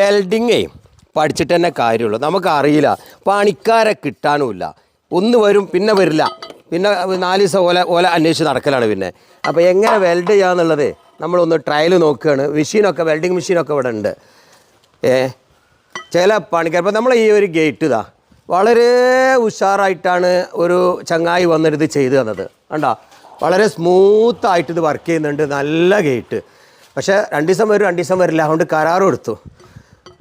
വെൽഡിങ്ങേ പഠിച്ചിട്ട് തന്നെ കാര്യമുള്ളൂ. നമുക്ക് അറിയില്ല പണിക്കാരെ കിട്ടാനുമില്ല. ഒന്ന് വരും പിന്നെ വരില്ല. പിന്നെ നാല് ദിവസം ഓല ഓല അന്വേഷിച്ച് നടക്കലാണ് പിന്നെ. അപ്പോൾ എങ്ങനെ വെൽഡ് ചെയ്യാന്നുള്ളത് നമ്മളൊന്ന് ട്രയൽ നോക്കുകയാണ് മെഷീനൊക്കെ വെൽഡിങ് മെഷീനൊക്കെ ഇവിടെ ഉണ്ട്. ഏ ചില പണിക്കാർ ഇപ്പോൾ നമ്മൾ ഈ ഒരു ഗേറ്റ് ഇതാ വളരെ ഉഷാറായിട്ടാണ് ഒരു ചങ്ങായി വന്നിട്ട് ചെയ്തു തന്നത്. കണ്ടോ? വളരെ സ്മൂത്തായിട്ട് ഇത് വർക്ക് ചെയ്യുന്നുണ്ട്. നല്ല ഗേറ്റ് പക്ഷേ രണ്ട് ദിവസം വരും രണ്ട് ദിവസം വരില്ല. അതുകൊണ്ട് കരാറും എടുത്തു.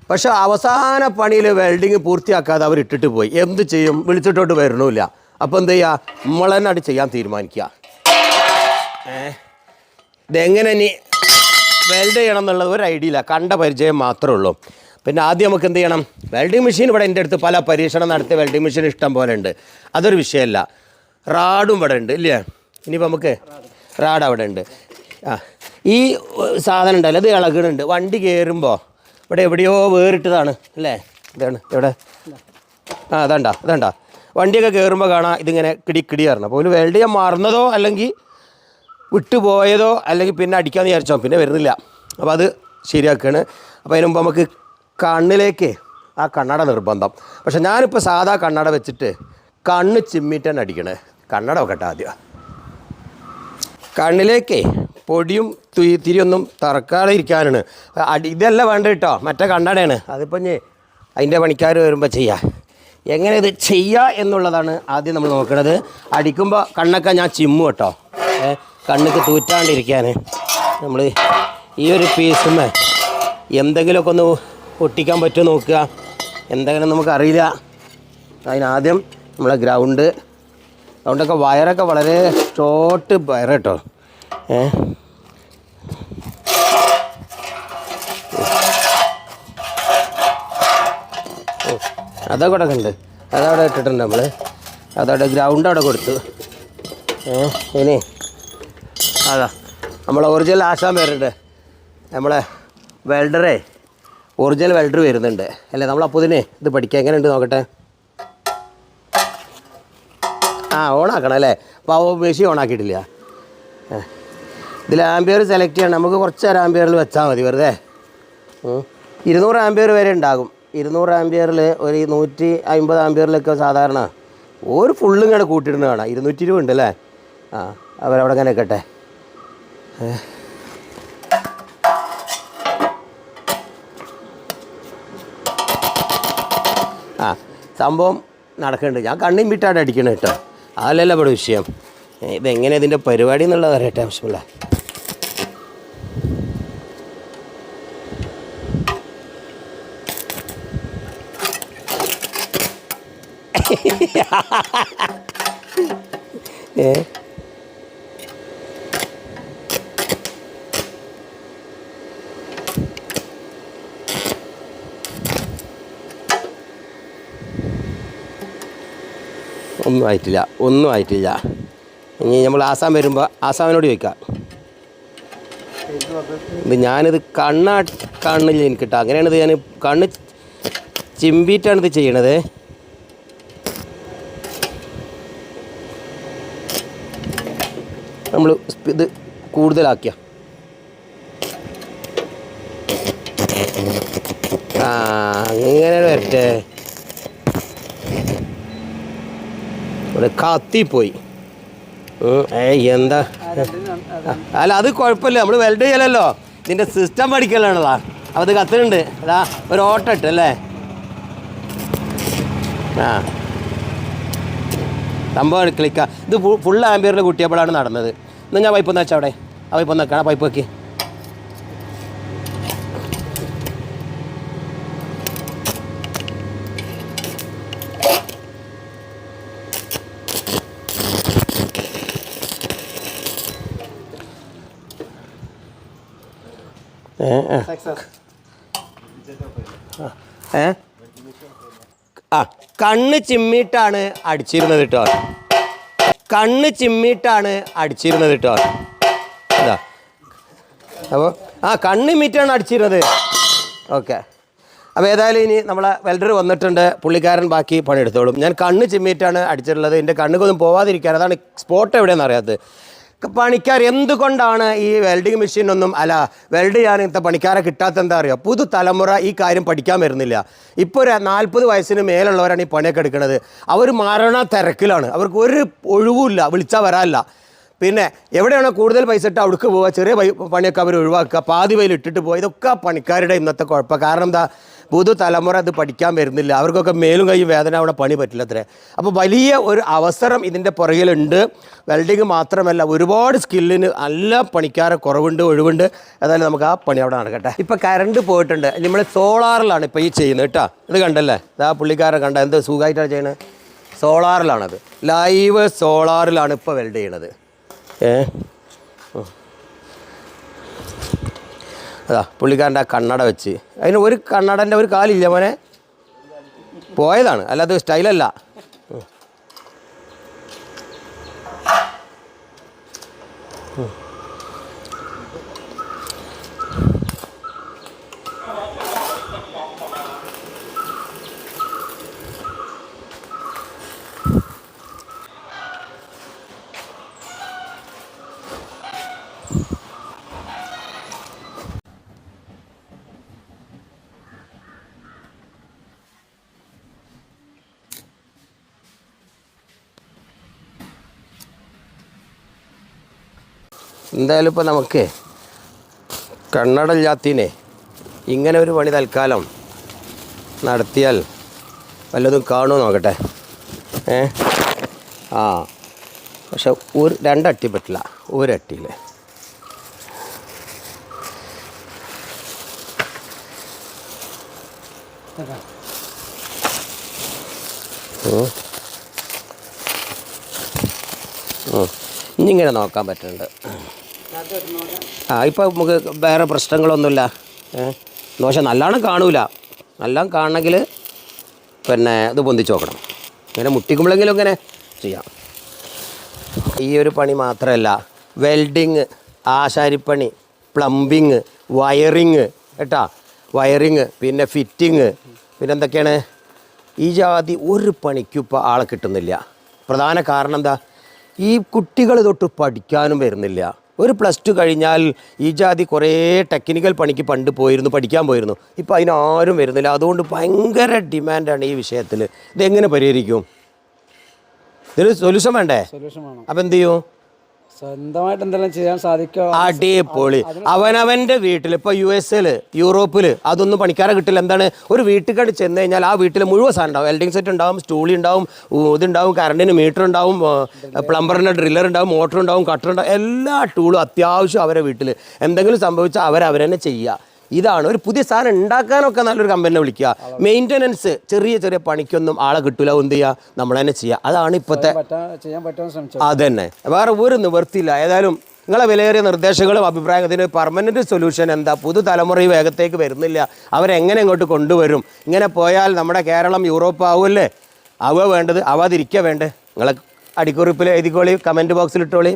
പക്ഷെ അവസാന പണിയിൽ വെൽഡിങ് പൂർത്തിയാക്കാതെ അവർ ഇട്ടിട്ട് പോയി. എന്ത് ചെയ്യും? വിളിച്ചിട്ടോട്ട് വരണമില്ല അപ്പോൾ എന്ത് ചെയ്യുക തന്നെ ചെയ്യാൻ തീരുമാനിക്കുക. ഇതെങ്ങനെ ഇനി വെൽഡ് ചെയ്യണം എന്നുള്ളത് ഒരു ഐഡിയ ഇല്ല. കണ്ട പരിചയം മാത്രമേ ഉള്ളൂ. പിന്നെ ആദ്യം നമുക്ക് എന്ത് ചെയ്യണം? വെൽഡിങ് മെഷീൻ ഇവിടെ എന്റെ അടുത്ത് പല പരീക്ഷണം നടത്തിയ വെൽഡിങ് മെഷീൻ ഇഷ്ടം പോലെ ഉണ്ട്. അതൊരു വിഷയമല്ല. റാഡും ഇവിടെ ഉണ്ട് ഇല്ലേ? ഇനിയിപ്പോൾ നമുക്ക് റാഡ് അവിടെ ഉണ്ട്. ആ ഈ സാധനം ഉണ്ടല്ലോ അത് ഇളകിടുന്നുണ്ട് വണ്ടി കയറുമ്പോൾ ഇവിടെ എവിടെയോ വേറിട്ടതാണ് അല്ലേ? ഇതാണ് ഇവിടെ ആ അതണ്ട അതണ്ട വണ്ടിയൊക്കെ കയറുമ്പോൾ കാണാം ഇതിങ്ങനെ കിടി കിടി കയറണം അപ്പോൾ ഒരു വെൽഡ് ചെയ്യാൻ മറന്നതോ അല്ലെങ്കിൽ വിട്ടുപോയതോ അല്ലെങ്കിൽ പിന്നെ അടിക്കാമെന്ന് വിചാരിച്ചോ പിന്നെ വരുന്നില്ല. അപ്പോൾ അത് ശരിയാക്കുകയാണ് അപ്പോൾ അതിന് മുമ്പ് നമുക്ക് കണ്ണിലേക്ക് ആ കണ്ണട നിർബന്ധം. പക്ഷെ ഞാനിപ്പോൾ സാധാ കണ്ണട വെച്ചിട്ട് കണ്ണ് ചിമ്മിട്ടാണ് അടിക്കണേ. കണ്ണട വെക്കട്ടെ ആദ്യം. കണ്ണിലേക്കേ പൊടിയും തിരിയൊന്നും തറക്കാതെ ഇരിക്കാനാണ് അടി ഇതല്ല വേണ്ട കേട്ടോ മറ്റേ കണ്ണടയാണ്. അതിപ്പോൾ ഞേ അതിന്റെ പണിക്കാർ വരുമ്പോൾ ചെയ്യാം. എങ്ങനെ ഇത് ചെയ്യുക എന്നുള്ളതാണ് ആദ്യം നമ്മൾ നോക്കുന്നത് അടിക്കുമ്പോൾ കണ്ണൊക്കെ ഞാൻ ചിമ്മു കേട്ടോ. കണ്ണൊക്കെ തൂറ്റാണ്ടിരിക്കാൻ നമ്മൾ ഈ ഒരു പീസുമേ എന്തെങ്കിലുമൊക്കെ ഒന്ന് ഒട്ടിക്കാൻ പറ്റുമോ നോക്കുക. എന്തെങ്കിലും നമുക്കറിയില്ല അതിനാദ്യം നമ്മളെ ഗ്രൗണ്ട്. അതുകൊണ്ടൊക്കെ വയറൊക്കെ വളരെ ഷോർട്ട് വയർ കേട്ടോ. ഏ? അതൊക്കെ ഇവിടെ അതവിടെ ഇട്ടിട്ടുണ്ട് നമ്മൾ അതവിടെ ഗ്രൗണ്ട് അവിടെ കൊടുത്തു. ഏ ഇനി അതാ നമ്മളെ ഒറിജിനൽ ആശാൻ വരുന്നുണ്ട്. നമ്മളെ വെൽഡറേ ഒറിജിനൽ വെൽഡർ വരുന്നുണ്ട്. അല്ലേ നമ്മൾ അപ്പോൾ ഇതിനെ ഇത് പഠിക്കാൻ എങ്ങനെയുണ്ട് നോക്കട്ടെ? ആ ഓണാക്കണം അല്ലേ? അപ്പോൾ മെഷീൻ ഓണാക്കിയിട്ടില്ല. ഇതിൽ ആംബിയർ സെലക്ട് ചെയ്യണം. നമുക്ക് കുറച്ച് നേരം ആംബിയറിൽ വെച്ചാൽ മതി വെറുതെ. ഇരുന്നൂറ് ആംബിയർ വരെ ഉണ്ടാകും. ഇരുന്നൂറ് ആംബിയറിൽ ഒരു നൂറ്റി അമ്പത് ആംബിയറിലൊക്കെ സാധാരണ ഒരു ഫുള്ളും ഇങ്ങനെ കൂട്ടിയിടുന്ന കാണാം. ഇരുന്നൂറ്റി ഇരുപത് ഉണ്ട് അല്ലേ? ആ അവരവിടെ അങ്ങനെ നിൽക്കട്ടെ ആ സംഭവം നടക്കുന്നുണ്ട്. ഞാൻ കണ്ണും വിട്ടാണ് അടിക്കണം കേട്ടോ. അതല്ലല്ലോ ഇവിടെ വിഷയം. ഇതെങ്ങനെ ഇതിന്റെ പരിപാടി എന്നുള്ളത് അറിയട്ടെ ആവശ്യമില്ല. ഏ ഒന്നും ആയിട്ടില്ല ഒന്നും ആയിട്ടില്ല. ഇനി നമ്മൾ ആസാം വരുമ്പോൾ ആസാമിനോട് ചോദിക്കാം. ഇത് ഞാനിത് കണ്ണാ കണ്ണില്ല എനിക്ക് കിട്ടുക അങ്ങനെയാണിത് ഞാൻ കണ്ണ് ചിമ്പിയിട്ടാണ് ഇത് ചെയ്യണത്. നമ്മൾ ഇത് കൂടുതലാക്കിയ. ആ അങ്ങനെ വരട്ടെ. ഇവിടെ കത്തിപ്പോയി. എന്താ? അല്ല അത് കുഴപ്പമില്ല. നമ്മൾ വെൽഡ് ചെയ്യലല്ലോ. ഇതിന്റെ സിസ്റ്റം പഠിക്കലാണല്ലോ അപ്പോൾ അത് കത്തുന്നുണ്ട് അതാ ഒരു ഓട്ടം ഇട്ട് അല്ലേ? ആ. സംഭവം ക്ലിക്ക. ഇത് ഫുൾ ആംബിയറിൽ കുട്ടിയപ്പോഴാണ് നടന്നത്. എന്നാൽ ഞാൻ പൈപ്പ് ഒന്ന് വെച്ചാൽ അവിടെ? ആ പൈപ്പ് ഒന്ന് ആ പൈപ്പ് വെക്കി. ആ കണ്ണ് ചിമ്മിട്ടാണ് അടിച്ചിരുന്നത് കേട്ടോ. കണ്ണ് ചിമ്മിട്ടാണ് അടിച്ചിരുന്നത് കേട്ടോ. അതാ അപ്പോൾ ആ കണ്ണ് മിറ്റാണ് അടിച്ചിരുന്നത്. ഓക്കെ. അപ്പോൾ ഏതായാലും ഇനി നമ്മളെ വെൽഡർ വന്നിട്ടുണ്ട്. പുള്ളിക്കാരൻ ബാക്കി പണിയെടുത്തോളും. ഞാൻ കണ്ണ് ചിമ്മിയിട്ടാണ് അടിച്ചിട്ടുള്ളത്. എന്റെ കണ്ണുകൊന്നും പോവാതിരിക്കാൻ. അതാണ് സ്പോട്ട് എവിടെയെന്ന് അറിയാത്തത്. പണിക്കാർ എന്തുകൊണ്ടാണ് ഈ വെൽഡിങ് മെഷീനൊന്നും അല്ല വെൽഡ് ചെയ്യാൻ ഇന്നത്തെ പണിക്കാരെ കിട്ടാത്ത എന്താ അറിയോ? പുതുതലമുറ ഈ കാര്യം പഠിക്കാൻ വരുന്നില്ല. ഇപ്പോൾ ഒരു നാൽപ്പത് വയസ്സിന് മേലുള്ളവരാണ് ഈ പണിയൊക്കെ എടുക്കുന്നത്. അവർ മരണ തിരക്കിലാണ്. അവർക്ക് ഒരു ഒഴിവുമില്ല വിളിച്ചാൽ വരാനില്ല. പിന്നെ എവിടെയാണോ കൂടുതൽ പൈസ ഇട്ട് അവിടേക്ക് പോവുക ചെറിയ പണിയൊക്കെ അവർ ഒഴിവാക്കുക പാതി വയിൽ ഇട്ടിട്ട് പോവുക ഇതൊക്കെ പണിക്കാരുടെ ഇന്നത്തെ കുഴപ്പം. കാരണം എന്താ പുതുതലമുറ അത് പഠിക്കാൻ വരുന്നില്ല. അവർക്കൊക്കെ മേലും കൈ വേദന അവിടെ പണി പറ്റില്ല അത്രേ അപ്പോൾ വലിയ ഒരു അവസരം ഇതിന്റെ പുറകിലുണ്ട്. വെൽഡിങ് മാത്രമല്ല ഒരുപാട് സ്കില്ലിന് നല്ല പണിക്കാരെ കുറവുണ്ട് ഒഴിവുണ്ട്. ഏതായാലും നമുക്ക് ആ പണി അവിടെ നടക്കട്ടെ. ഇപ്പോൾ കറണ്ട് പോയിട്ടുണ്ട്. നമ്മൾ സോളാറിലാണ് ഇപ്പോൾ ഈ ചെയ്യുന്നത് കേട്ടോ. ഇത് കണ്ടല്ലേ? ഇതാ പുള്ളിക്കാരെ കണ്ട. എന്ത് സുഖമായിട്ടാണ് ചെയ്യുന്നത്? സോളാറിലാണത്. ലൈവ് സോളാറിലാണ് ഇപ്പോൾ വെൽഡ് ചെയ്യണത്. ഏ. അതാ പുള്ളിക്കാരന്റെ ആ കണ്ണട വെച്ച് അതിന് ഒരു കണ്ണടന്റെ ഒരു കാലില്ല മോനെ പോയതാണ് അല്ലാതെ സ്റ്റൈലല്ല ഉം. എന്തായാലും ഇപ്പോൾ നമുക്ക് കണ്ണടല്ലാത്തിനെ ഇങ്ങനെ ഒരു പണി തൽക്കാലം നടത്തിയാൽ വല്ലതും കാണുമോ നോക്കട്ടെ? ഏ? ആ. പക്ഷെ ഒരു രണ്ടട്ടി പറ്റില്ല. ഒരട്ടിയിൽ ഉം. ഉം. ഇനി ഇങ്ങനെ നോക്കാൻ പറ്റുന്നുണ്ട് ആ ഇപ്പോൾ നമുക്ക് വേറെ പ്രശ്നങ്ങളൊന്നുമില്ല. ദോശ നല്ലോണം കാണൂല. നല്ലോണം കാണണമെങ്കിൽ പിന്നെ ഇത് പൊന്തിച്ച് നോക്കണം. ഇങ്ങനെ മുട്ടിക്കുമ്പോഴെങ്കിലും ഇങ്ങനെ ചെയ്യാം. ഈ ഒരു പണി മാത്രമല്ല വെൽഡിങ് ആശാരിപ്പണി പ്ലംബിങ് വയറിങ് കേട്ടാ? വയറിങ് പിന്നെ ഫിറ്റിങ് പിന്നെ എന്തൊക്കെയാണ്? ഈ ജാതി ഒരു പണിക്കും ഇപ്പോൾ ആളെ കിട്ടുന്നില്ല. പ്രധാന കാരണം എന്താ? ഈ കുട്ടികൾ തൊട്ട് പഠിക്കാനും വരുന്നില്ല. ഒരു പ്ലസ് ടു കഴിഞ്ഞാൽ ഈ ജാതി കുറേ ടെക്നിക്കൽ പണിക്ക് പണ്ട് പോയിരുന്നു പഠിക്കാൻ പോയിരുന്നു. ഇപ്പോൾ അതിനാരും വരുന്നില്ല. അതുകൊണ്ട് ഭയങ്കര ഡിമാൻഡാണ് ഈ വിഷയത്തിൽ ഇതെങ്ങനെ പരിഹരിക്കും? ഇതിന് സൊല്യൂഷൻ വേണ്ടേ? അപ്പം എന്ത് ചെയ്യും? സ്വന്തമായിട്ട് എന്തെല്ലാം ചെയ്യാൻ സാധിക്കോ അടിപൊളി. അവനവന്റെ വീട്ടിൽ ഇപ്പൊ യു എസ് എൽ യൂറോപ്പിൽ അതൊന്നും പണിക്കാരെ കിട്ടില്ല. എന്താണ്? ഒരു വീട്ടിൽ ചെന്ന് കഴിഞ്ഞാൽ ആ വീട്ടിൽ മുഴുവൻ സാധനം ഉണ്ടാവും വെൽഡിംഗ് സെറ്റ് ഉണ്ടാവും സ്റ്റൂളി ഉണ്ടാവും ഇതുണ്ടാവും കറണ്ടിന് മീറ്റർ ഉണ്ടാവും പ്ലംബറിന് ഡ്രില്ലർ ഉണ്ടാവും മോട്ടർ ഉണ്ടാവും കട്ടർ ഉണ്ടാവും എല്ലാ ടൂളും അത്യാവശ്യം അവരെ വീട്ടിൽ എന്തെങ്കിലും സംഭവിച്ചാൽ അവരവരെന്നെ ചെയ്യുക ഇതാണ്. ഒരു പുതിയ സാധനം ഉണ്ടാക്കാനൊക്കെ നല്ലൊരു കമ്പനിനെ വിളിക്കുക. മെയിന്റനൻസ് ചെറിയ ചെറിയ പണിക്കൊന്നും ആളെ കിട്ടില്ല എന്ത് ചെയ്യുക? നമ്മൾ തന്നെ ചെയ്യുക. അതാണ് ഇപ്പോഴത്തെ അതന്നെ. വേറെ ഒരു നിവൃത്തിയില്ല ഏതായാലും നിങ്ങളെ വിലയേറിയ നിർദ്ദേശങ്ങളും അഭിപ്രായം ഇതിന് പെർമനന്റ് സൊല്യൂഷൻ എന്താ? പുതുതലമുറ ഈ വേഗത്തേക്ക് വരുന്നില്ല. അവരെങ്ങനെ ഇങ്ങോട്ട് കൊണ്ടുവരും? ഇങ്ങനെ പോയാൽ നമ്മുടെ കേരളം യൂറോപ്പ് ആവുമല്ലേ? ആവുക വേണ്ടത് ആവാതിരിക്കുക വേണ്ടേ നിങ്ങളെ അടിക്കുറിപ്പിൽ എഴുതിക്കോളി കമന്റ് ബോക്സിൽ ഇട്ടോളി.